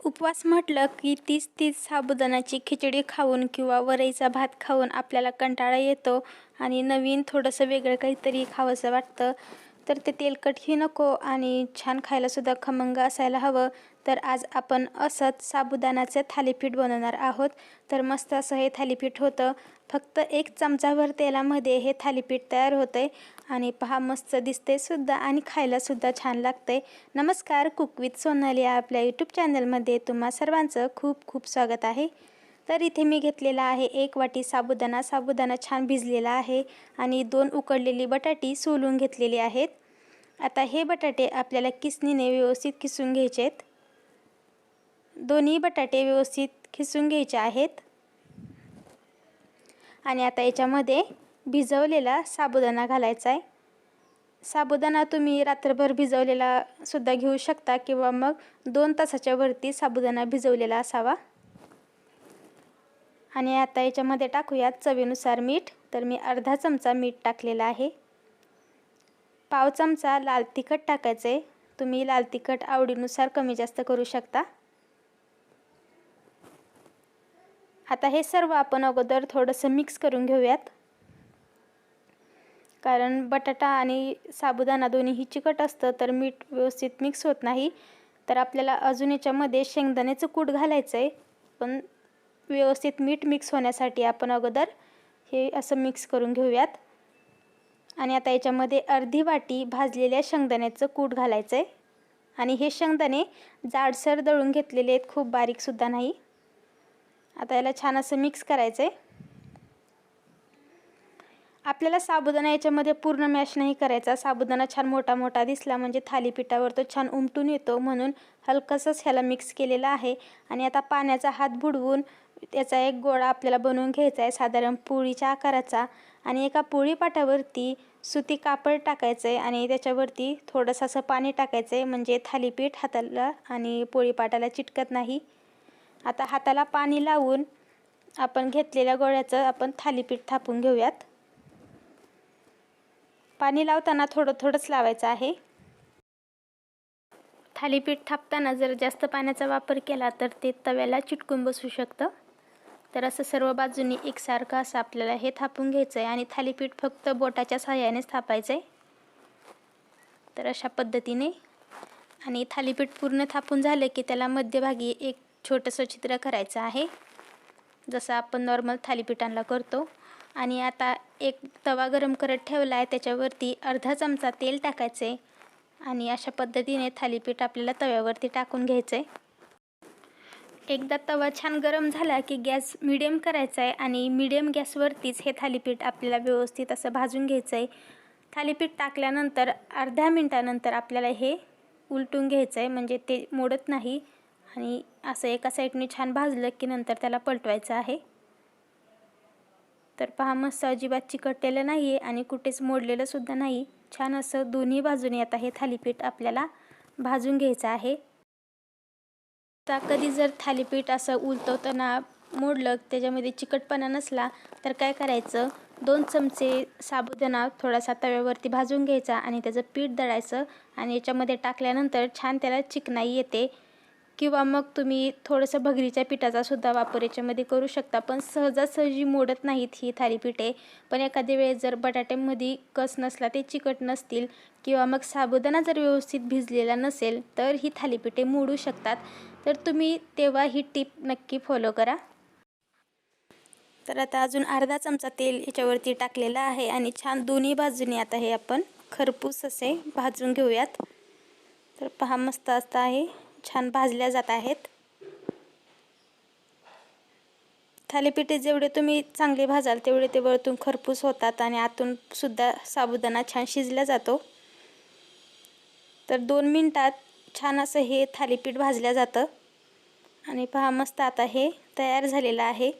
उपवास म्हटलं की तीच तीच साबुदाण्याची खिचडी खाऊन किंवा वरईचा भात खाऊन आपल्याला कंटाळा येतो आणि नवीन थोडंसं वेगळं काहीतरी खावंसं वाटतं. तर ते तेलकटही नको आणि छान खायलासुद्धा खमंग असायला हवं. तर आज आपण असंच साबुदाण्याचं थालीपीठ बनवणार आहोत. तर मस्त असं हे थालीपीठ होतं. फक्त एक चमचाभर तेलामध्ये हे थालीपीठ तयार होतं आहे आणि पहा मस्त दिसते सुद्धा आणि खायलासुद्धा छान लागते नमस्कार कुक विथ सोनाली या आपल्या यूट्यूब चॅनलमध्ये तुम्हा सर्वांचं खूप खूप स्वागत आहे. तर इथे मी घेतलेला आहे एक वाटी साबुदाणा. साबुदाणा छान भिजलेला आहे आणि दोन उकडलेली बटाटी सोलून घेतलेली आहेत. आता हे बटाटे आपल्याला किसणीने व्यवस्थित किसून घ्यायचे आहेत दोन्ही बटाटे व्यवस्थित खिसून घ्यायचे आहेत. आणि आता याच्यामध्ये भिजवलेला साबुदाणा घालायचा आहे. साबुदाणा तुम्ही रात्रभर भिजवलेला सुद्धा घेऊ शकता किंवा मग दोन तासाच्या वरती साबुदाणा भिजवलेला असावा. आणि आता याच्यामध्ये टाकूयात चवीनुसार मीठ. तर मी अर्धा चमचा मीठ टाकलेला आहे. पाव चमचा लाल तिखट टाकायचं आहे तुम्ही लाल तिखट आवडीनुसार कमी जास्त करू शकता. आता हे सर्व आपण अगोदर थोडंसं मिक्स करून घेऊयात. कारण बटाटा आणि साबुदाणा दोन्हीही चिकट असतं तर मीठ व्यवस्थित मिक्स होत नाही. तर आपल्याला अजून याच्यामध्ये शेंगदाण्याचं कूट घालायचं आहे पण व्यवस्थित मीठ मिक्स होण्यासाठी आपण अगोदर हे असं मिक्स करून घेऊयात. आणि आता याच्यामध्ये अर्धी वाटी भाजलेल्या शेंगदाण्याचं कूट घालायचं आहे आणि हे शेंगदाणे जाडसर दळून घेतलेले आहेत खूप बारीकसुद्धा नाही. आता याला छान असं मिक्स करायचं आहे आपल्याला साबुदाणा याच्यामध्ये पूर्ण मॅश नाही करायचा. साबुदाणा छान मोठा मोठा दिसला म्हणजे थालीपीठावर तो छान उमटून येतो म्हणून हलकंसंच ह्याला मिक्स केलेला आहे. आणि आता पाण्याचा हात बुडवून त्याचा एक गोळा आपल्याला बनवून घ्यायचा आहे साधारण पोळीच्या आकाराचा. आणि एका पोळीपाटावरती सुती कापड टाकायचं आहे आणि त्याच्यावरती थोडंसं असं पाणी टाकायचं आहे म्हणजे थालीपीठ हाताला आणि पोळीपाटाला चिटकत नाही. आता हाताला पाणी लावून आपण घेतलेल्या गोळ्याचं आपण थालीपीठ थापून घेऊयात. पाणी लावताना थोडं थोडंच लावायचं आहे. थालीपीठ थापताना जर जास्त पाण्याचा वापर केला तर ते तव्याला चिटकून बसू शकतं. तर असं सर्व बाजूनी एकसारखं असं आपल्याला हे थापून घ्यायचं आहे आणि थालीपीठ फक्त बोटाच्या सहाय्यानेच थापायचं आहे तर अशा पद्धतीने आणि थालीपीठ पूर्ण थापून झालं की त्याला मध्यभागी एक छोटंसं चित्र करायचं आहे. जसं आपण नॉर्मल थालीपीठांना करतो आणि आता एक तवा गरम करत ठेवला आहे त्याच्यावरती अर्धा चमचा तेल टाकायचे आणि अशा पद्धतीने थालीपीठ आपल्याला तव्यावरती टाकून घ्यायचं आहे एकदा तवा छान गरम झाला की गॅस मिडियम करायचा आहे आणि मिडियम गॅसवरतीच हे थालीपीठ आपल्याला व्यवस्थित असं भाजून घ्यायचं आहे. थालीपीठ टाकल्यानंतर अर्ध्या मिनटानंतर आपल्याला हे उलटून घ्यायचं आहे. म्हणजे ते मोडत नाही आणि असं एका साईडने छान भाजलं की नंतर त्याला पलटवायचं आहे. तर पहा मस्त अजिबात चिकटलेलं नाही आहे आणि कुठेच मोडलेलंसुद्धा नाही. छान असं दोन्ही बाजूने आता हे थालीपीठ आपल्याला भाजून घ्यायचं आहे. आता कधी जर थालीपीठ असं उलतवताना मोडलं त्याच्यामध्ये चिकटपणा नसला तर काय करायचं? दोन चमचे साबुदाणा थोडासा तव्यावरती भाजून घ्यायचा आणि त्याचं पीठ दळायचं आणि याच्यामध्ये टाकल्यानंतर छान त्याला चिकनाई येते. किंवा मग तुम्ही थोडंसं भगरीच्या पिठाचा सुद्धा वापर याच्यामध्ये करू शकता. पण सहजासहजी मोडत नाहीत ही थालीपीठे. पण एखाद्या वेळेस जर बटाट्यामध्ये कस नसला ते चिकट नसतील किंवा मग साबुदाणा जर व्यवस्थित भिजलेला नसेल तर ही थालीपीठे मोडू शकतात. तर तुम्ही तेव्हा ही टीप नक्की फॉलो करा. तर आता अजून अर्धा चमचा तेल याच्यावरती टाकलेला आहे आणि छान दोन्ही बाजूनी आता हे आपण खरपूस असे भाजून घेऊयात. तर पहा मस्त असतं आहे. छान भाजल्या जात आहेत. थालीपीठे जेवढे तुम्ही चांगले भाजाल तेवढे ते वरतून खरपूस होतात आणि आतून सुद्धा साबुदाणा छान शिजला जातो. तर दोन मिनटात छान असं हे थालीपीठ भाजलं जातं. आणि पहा मस्त आता हे तयार झालेलं आहे.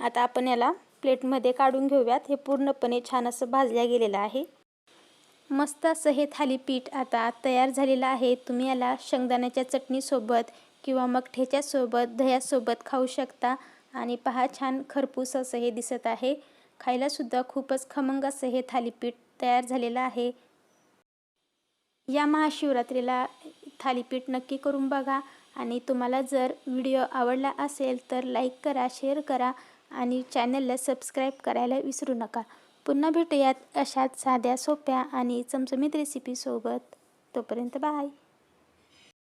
आता आपण याला प्लेटमध्ये काढून घेऊयात. हे पूर्णपणे छान असं भाजल्या गेलेलं आहे. मस्त असं हे थालीपीठ आता तयार झालेलं आहे. तुम्ही याला शेंगदाण्याच्या चटणीसोबत किंवा मग ठेच्यासोबत दह्यासोबत खाऊ शकता. आणि पहा छान खरपूस असं हे दिसत आहे. खायलासुद्धा खूपच खमंग असं हे थालीपीठ तयार झालेलं आहे. या महाशिवरात्रीला थालीपीठ नक्की करून बघा. आणि तुम्हाला जर व्हिडिओ आवडला असेल तर लाईक करा शेअर करा. आणि चॅनलला सबस्क्राईब करायला विसरू नका. पुन्हा भेटूयात अशाच साध्या सोप्या आणि चमचमीत रेसिपीसोबत तोपर्यंत बाय